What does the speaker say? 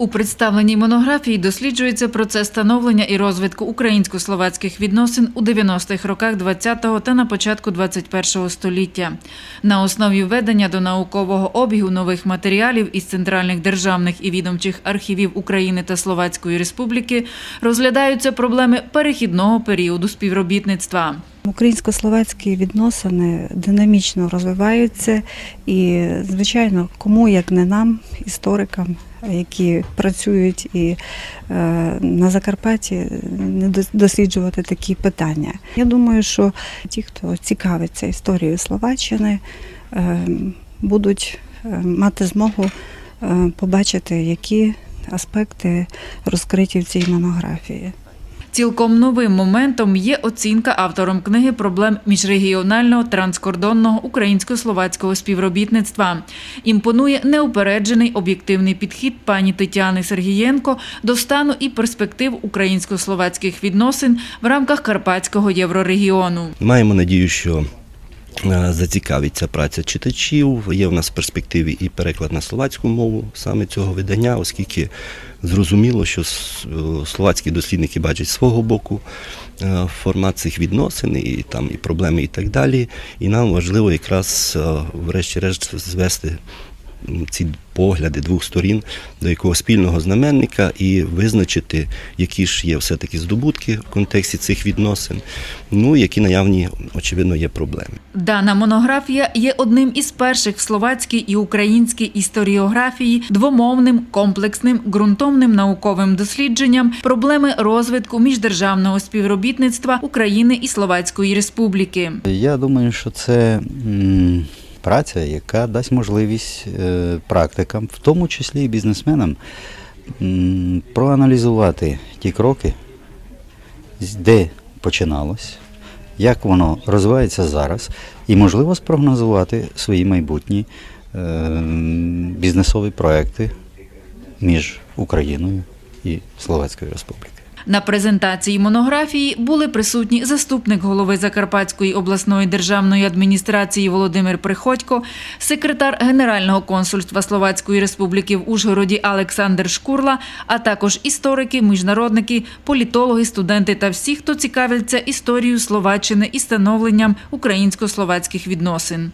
У представленій монографії досліджується процес становлення і розвитку українсько-словацьких відносин у 90-х роках 20-го та на початку 21-го століття. На основі введення до наукового обігу нових матеріалів із центральних державних і відомчих архівів України та Словацької Республіки розглядаються проблеми перехідного періоду співробітництва. Українсько-словацькі відносини динамічно розвиваються, і, звичайно, кому як не нам, історикам, які працюють і е, на Закарпатті, не досліджувати такі питання. Я думаю, що ті, хто цікавиться історією Словаччини, е, будуть е, мати змогу е, побачити, які аспекти розкриті в цій монографії. Цілком новим моментом є оцінка автором книги проблем міжрегіонального транскордонного українсько-словацького співробітництва. Імпонує неупереджений об'єктивний підхід пані Тетяни Сергієнко до стану і перспектив українсько-словацьких відносин в рамках Карпатського єврорегіону. Маємо надію, що е, зацікавить ця праця читачів. Є в нас в перспективі і переклад на словацьку мову саме цього видання, оскільки зрозуміло, що е, словацькі дослідники бачать свого боку е, формат цих відносин і там і проблеми, і так далі. І нам важливо якраз врешті-решт звести ці погляди двох сторін до якого спільного знаменника і визначити, які ж є все-таки здобутки в контексті цих відносин, ну які наявні, очевидно, є проблеми. Дана монографія є одним із перших в словацькій і українській історіографії двомовним, комплексним, ґрунтовним науковим дослідженням проблеми розвитку міждержавного співробітництва України і Словацької Республіки. Я думаю, що це праця, яка дасть можливість е, практикам, в тому числі і бізнесменам, проаналізувати ті кроки, де починалось, як воно розвивається зараз, і можливо спрогнозувати свої майбутні е, бізнесові проекти між Україною і Словацькою Республікою. На презентації монографії були присутні заступник голови Закарпатської обласної державної адміністрації Володимир Приходько, секретар Генерального консульства Словацької Республіки в Ужгороді Олександр Шкурла, а також історики, міжнародники, політологи, студенти та всі, хто цікавиться історією Словаччини і становленням українсько-словацьких відносин.